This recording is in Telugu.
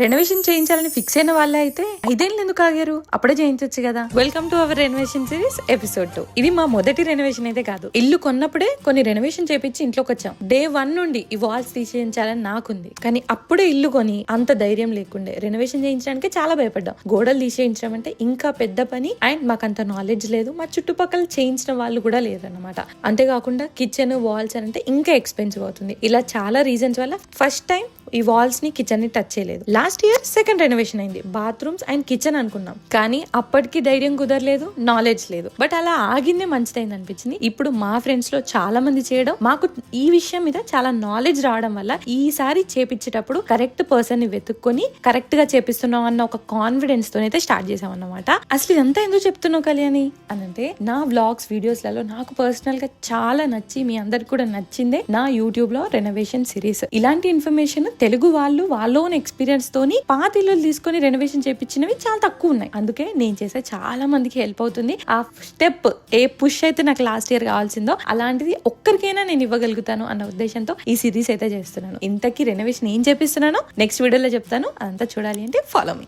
రెనోవేషన్ చేయించాలని ఫిక్స్ అయిన వాళ్ళే అయితే ఐదేళ్ళు ఎందుకు ఆగారు? అప్పుడే చేయించొచ్చు కదా. Welcome to our renovation series episode two ఇది మా మొదటి రెనోవేషన్ అయితే కాదు. ఇల్లు కొన్నప్పుడే కొన్ని రెనోవేషన్ చేపించి ఇంట్లోకి వచ్చాం. డే వన్ నుండి ఈ వాల్స్ తీసేయించాలని నాకుంది. కానీ అప్పుడే ఇల్లు కొని అంత ధైర్యం లేకుండే రెనోవేషన్ చేయించడానికి చాలా భయపడ్డాం. గోడలు తీసేయించడం అంటే ఇంకా పెద్ద పని. అండ్ మాకు అంత నాలెడ్జ్ లేదు. మా చుట్టుపక్కల చేయించిన వాళ్ళు కూడా లేదన్నమాట అంతేకాకుండా కిచెన్ వాల్స్ అని అంటే ఇంకా ఎక్స్పెన్సివ్ అవుతుంది. ఇలా చాలా రీజన్స్ వల్ల ఫస్ట్ టైం ఈ వాల్స్ని కిచెన్ని టచ్ చేయలేదు. లాస్ట్ ఇయర్ సెకండ్ రెనోవేషన్ అయింది. బాత్రూమ్స్ అండ్ కిచెన్ అనుకున్నాం. కానీ అప్పటికి ధైర్యం కుదరలేదు నాలెడ్జ్ లేదు. బట్ అలా ఆగిందే మంచిదైంది అనిపించింది. ఇప్పుడు మా ఫ్రెండ్స్లో చాలా మంది చేయడం మాకు ఈ విషయం మీద చాలా నాలెడ్జ్ రావడం వల్ల ఈసారి చేపించేటప్పుడు కరెక్ట్ పర్సన్ని వెతుక్కొని కరెక్ట్గా చేపిస్తున్నాం అన్న ఒక కాన్ఫిడెన్స్తో అయితే స్టార్ట్ చేసాం అన్నమాట అసలు ఇదంతా ఎందుకు చెప్తున్నావు కళ్యాణి? అని అంటే నా వ్లాగ్స్ వీడియోస్లలో నాకు పర్సనల్గా చాలా నచ్చి మీ అందరికి కూడా నచ్చిందే నా యూట్యూబ్లో రెనోవేషన్ సిరీస్ ఇలాంటి ఇన్ఫర్మేషన్ తెలుగు వాళ్ళు వాళ్ళ ఓన్ ఎక్స్పీరియన్స్ తోని పాత ఇల్లులు తీసుకొని రెనోవేషన్ చేపించినవి చాలా తక్కువ ఉన్నాయి. అందుకే నేను చేసే చాలా మందికి హెల్ప్ అవుతుంది. ఆ స్టెప్ ఏ పుష్ అయితే నాకు లాస్ట్ ఇయర్ కావాల్సిందో అలాంటిది ఒక్కరికైనా నేను ఇవ్వగలుగుతాను అన్న ఉద్దేశంతో ఈ సిరీస్ అయితే చేస్తున్నాను. ఇంతకీ రెనోవేషన్ ఏం చేపిస్తున్నానో నెక్స్ట్ వీడియోలో చెప్తాను. అదంతా చూడాలి అంటే ఫాలో మీ